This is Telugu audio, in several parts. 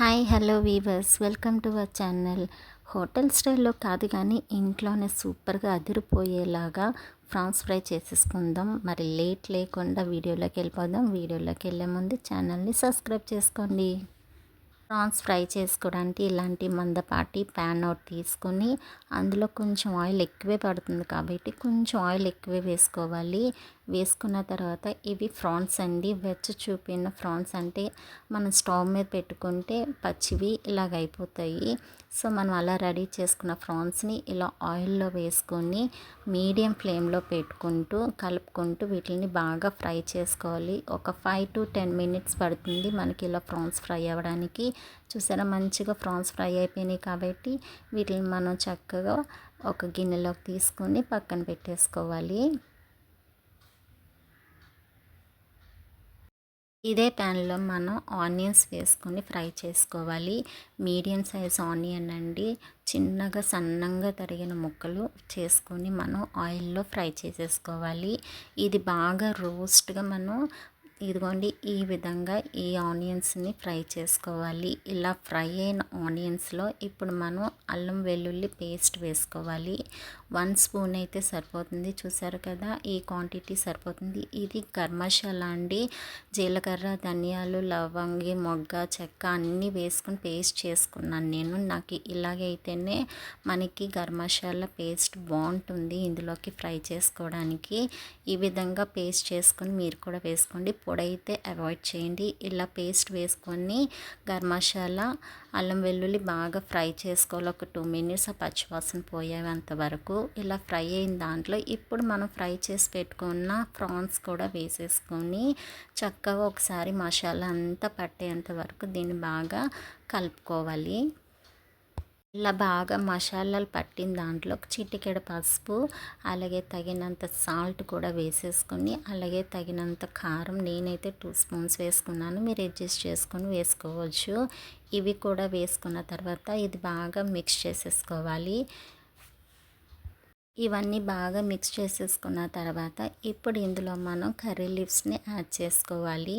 Hi hello viewers. Welcome to our channel. Hotel స్టైల్లో కాదు కానీ ఇంట్లోనే సూపర్గా అదిరిపోయేలాగా ఫ్రాన్స్ ఫ్రై చేసేసుకుందాం. మరి లేట్ లేకుండా వీడియోలోకి వెళ్ళిపోదాం. వీడియోలోకి వెళ్ళే ముందు ఛానల్ని సబ్స్క్రైబ్ చేసుకోండి. ప్రాన్స్ ఫ్రై చేసుకోవడానికి ఇలాంటి మందపాటి ప్యాన్ అవుట్ తీసుకొని అందులో కొంచెం ఆయిల్ ఎక్కువే పడుతుంది కాబట్టి కొంచెం ఆయిల్ ఎక్కువే వేసుకోవాలి. వేసుకున్న తర్వాత ఇవి ఫ్రాన్స్ అండి. వెచ్చ చూపిన ఫ్రాన్స్ అంటే మనం స్టవ్ మీద పెట్టుకుంటే పచ్చివి ఇలాగ అయిపోతాయి. సో మనం అలా రెడీ చేసుకున్న ఫ్రాన్స్ని ఇలా ఆయిల్లో వేసుకొని మీడియం ఫ్లేమ్లో పెట్టుకుంటూ కలుపుకుంటూ వీటిని బాగా ఫ్రై చేసుకోవాలి. ఒక ఫైవ్ టు టెన్ మినిట్స్ పడుతుంది మనకి ఇలా ఫ్రాన్స్ ఫ్రై అవ్వడానికి. చూసారా? మంచిగా ఫ్రాన్స్ ఫ్రై అయిపోయినాయి కాబట్టి వీటిని మనం చక్కగా ఒక గిన్నెలోకి తీసుకొని పక్కన పెట్టేసుకోవాలి. ఇదే ప్యాన్లో మనం ఆనియన్స్ వేసుకొని ఫ్రై చేసుకోవాలి. మీడియం సైజ్ ఆనియన్ అండి. చిన్నగా సన్నంగా తరిగిన ముక్కలు చేసుకొని మనం ఆయిల్లో ఫ్రై చేసేసుకోవాలి. ఇది బాగా రోస్ట్గా మనం ఇదిగోండి ఈ విధంగా ఈ ఆనియన్స్ని ఫ్రై చేసుకోవాలి. ఇలా ఫ్రై అయిన ఆనియన్స్లో ఇప్పుడు మనం అల్లం వెల్లుల్లి పేస్ట్ వేసుకోవాలి. వన్ స్పూన్ అయితే సరిపోతుంది. చూసారు కదా ఈ క్వాంటిటీ సరిపోతుంది. ఇది కర్మశాల అండి. జీలకర్ర ధనియాలు లవంగి మొగ్గ చెక్క అన్నీ వేసుకుని పేస్ట్ చేసుకున్నాను నేను. నాకు ఇలాగైతేనే మనకి గర్మశాల పేస్ట్ బాగుంటుంది ఇందులోకి ఫ్రై చేసుకోవడానికి. ఈ విధంగా పేస్ట్ చేసుకొని మీరు కూడా వేసుకోండి. పొడైతే అవాయిడ్ చేయండి. ఇలా పేస్ట్ వేసుకొని గరం మసాలా అల్లం వెల్లుల్లి బాగా ఫ్రై చేసుకోవాలి. ఒక టూ మినిట్స్ ఆ పచ్చివాసన పోయేంత వరకు ఇలా ఫ్రై అయిన దాంట్లో ఇప్పుడు మనం ఫ్రై చేసి పెట్టుకున్న ప్రాన్స్ కూడా వేసేసుకొని చక్కగా ఒకసారి మసాలా అంతా పట్టేంత వరకు దీన్ని బాగా కలుపుకోవాలి. ఇలా బాగా మసాలాలు పట్టిన దాంట్లో చిటికెడ పసుపు అలాగే తగినంత సాల్ట్ కూడా వేసేసుకొని అలాగే తగినంత కారం నేనైతే టూ స్పూన్స్ వేసుకున్నాను. మీరు అడ్జస్ట్ చేసుకొని వేసుకోవచ్చు. ఇవి కూడా వేసుకున్న తర్వాత ఇది బాగా మిక్స్ చేసేసుకోవాలి. ఇవన్నీ బాగా మిక్స్ చేసేసుకున్న తర్వాత ఇప్పుడు ఇందులో మనం కర్రీ లీవ్స్ని యాడ్ చేసుకోవాలి.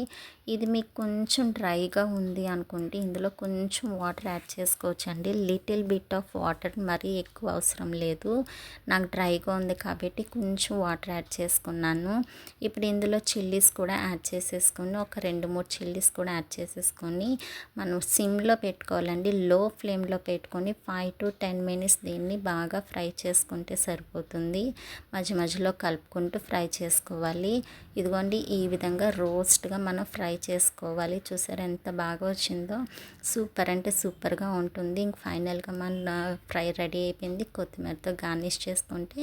ఇది మీకు కొంచెం డ్రైగా ఉంది అనుకుంటే ఇందులో కొంచెం వాటర్ యాడ్ చేసుకోవచ్చండి. లిటిల్ బిట్ ఆఫ్ వాటర్ మరీ ఎక్కువ అవసరం లేదు. నాకు డ్రైగా ఉంది కాబట్టి కొంచెం వాటర్ యాడ్ చేసుకున్నాను. ఇప్పుడు ఇందులో చిల్లీస్ కూడా యాడ్ చేసేసుకుని ఒక రెండు మూడు చిల్లీస్ కూడా యాడ్ చేసేసుకొని మనం సిమ్లో పెట్టుకోవాలండి. లో ఫ్లేమ్లో పెట్టుకొని ఫైవ్ టు టెన్ మినిట్స్ దీన్ని బాగా ఫ్రై చేసుకుంటే సరిపోతుంది. సరిపోతుంది. మధ్య మధ్యలో కలుపుకుంటూ ఫ్రై చేసుకోవాలి. ఇదిగోండి ఈ విధంగా రోస్ట్గా మనం ఫ్రై చేసుకోవాలి. చూసారు ఎంత బాగా వచ్చిందో? సూపర్ అంటే సూపర్గా ఉంటుంది. ఇంక ఫైనల్గా మన ఫ్రై రెడీ అయిపోయింది. కొత్తిమీరతో గార్నిష్ చేసుకుంటే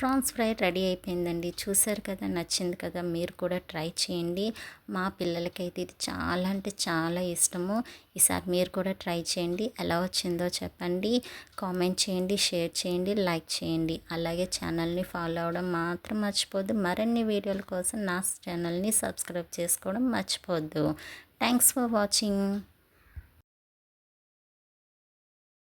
ప్రాన్స్ ఫ్రై రెడీ అయిపోయిందండి. చూసారు కదా నచ్చింది కదా మీరు కూడా ట్రై చేయండి. మా పిల్లలకైతే ఇది చాలా అంటే చాలా ఇష్టము. ఈసారి మీరు కూడా ట్రై చేయండి. ఎలా వచ్చిందో చెప్పండి. కామెంట్ చేయండి షేర్ చేయండి లైక్ చేయండి. అలాగే ఛానల్ని ఫాలో అవ్వడం మాత్రం మర్చిపోద్దు మరిన్ని వీడియోల కోసం నా ఛానల్ని సబ్స్క్రైబ్ చేసుకోవడం మర్చిపోద్దు థ్యాంక్స్ ఫర్ వాచింగ్.